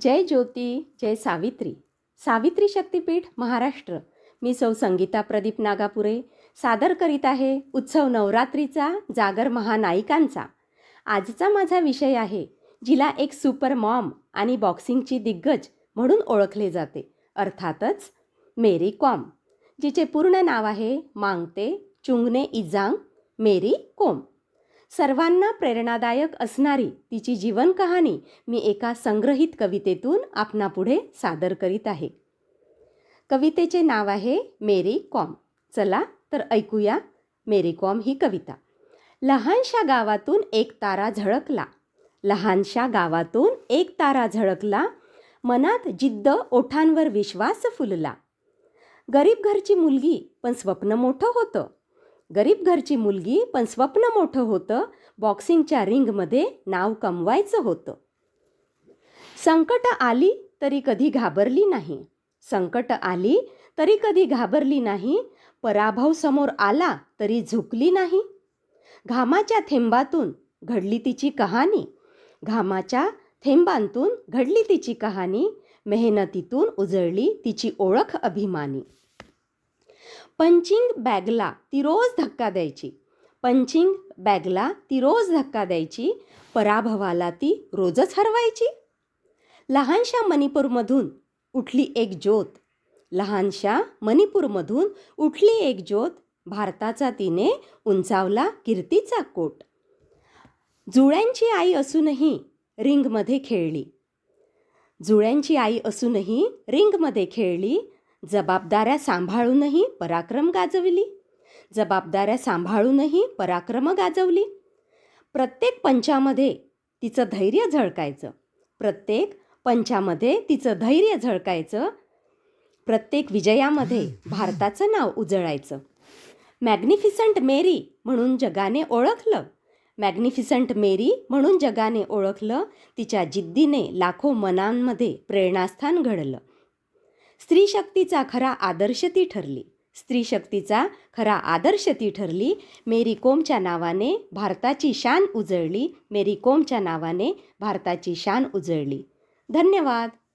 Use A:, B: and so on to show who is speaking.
A: जय ज्योती जय सावित्री. सावित्री शक्तीपीठ महाराष्ट्र. मी सौ संगीता प्रदीप नागापुरे. सादर करीत आहे उत्सव नवरात्रीचा जागर महानायिकांचा. आजचा माझा विषय आहे जिला एक सुपर मॉम आणि बॉक्सिंगची दिग्गज म्हणून ओळखले जाते. अर्थातच मेरी कॉम जिचे पूर्ण नाव आहे मांगते चुंगने इजांग मेरी कोम. सर्वांना प्रेरणादायक असणारी तिची जीवन कहाणी मी एका संग्रहित कवितेतून आपणापुढे सादर करीत आहे. कवितेचे नाव आहे मेरी कॉम. चला तर ऐकूया मेरी कॉम ही कविता. लहानशा गावातून एक तारा झळकला. लहानशा गावातून एक तारा झळकला. मनात जिद्द ओठांवर विश्वास फुलला. गरीब घरची मुलगी पण स्वप्न मोठं होतं. गरीब घरची मुलगी पण स्वप्न मोठं होतं बॉक्सिंगच्या रिंगमध्ये नाव कमवायचं होतं. संकट आली तरी कधी घाबरली नाही. संकट आली तरी कधी घाबरली नाही पराभव समोर आला तरी झुकली नाही. घामाच्या थेंबातून घडली तिची कहाणी. घामाच्या थेंबांतून घडली तिची कहाणी. मेहनतीतून उजळली तिची ओळख अभिमानी. पंचिंग बॅगला ती रोज धक्का द्यायची. पंचिंग बॅगला ती रोज धक्का द्यायची. पराभवाला ती रोजच हरवायची. लहानशा मणिपूरमधून उठली एक ज्योत. लहानशा मणिपूरमधून उठली एक ज्योत. भारताचा तिने उंचावला कीर्तीचा कोट. जुळ्यांची आई असूनही रिंगमध्ये खेळली. जुळ्यांची आई असूनही रिंगमध्ये खेळली. जबाबदाऱ्या सांभाळूनही पराक्रम गाजवली. जबाबदाऱ्या सांभाळूनही पराक्रम गाजवली. प्रत्येक पंचामध्ये तिचं धैर्य झळकायचं. प्रत्येक पंचामध्ये तिचं धैर्य झळकायचं. प्रत्येक विजयामध्ये भारताचं नाव उजळायचं. मॅग्निफिसंट मेरी म्हणून जगाने ओळखलं. मॅग्निफिसंट मेरी म्हणून जगाने ओळखलं. तिच्या जिद्दीने लाखो मनांमध्ये प्रेरणास्थान घडलं. स्त्री शक्तीचा खरा आदर्श ती ठरली. स्त्री शक्तीचा खरा आदर्श ती ठरली. मेरी कोमच्या नावाने भारताची शान उजळली. मेरी कोमच्या नावाने भारताची शान उजळली. धन्यवाद.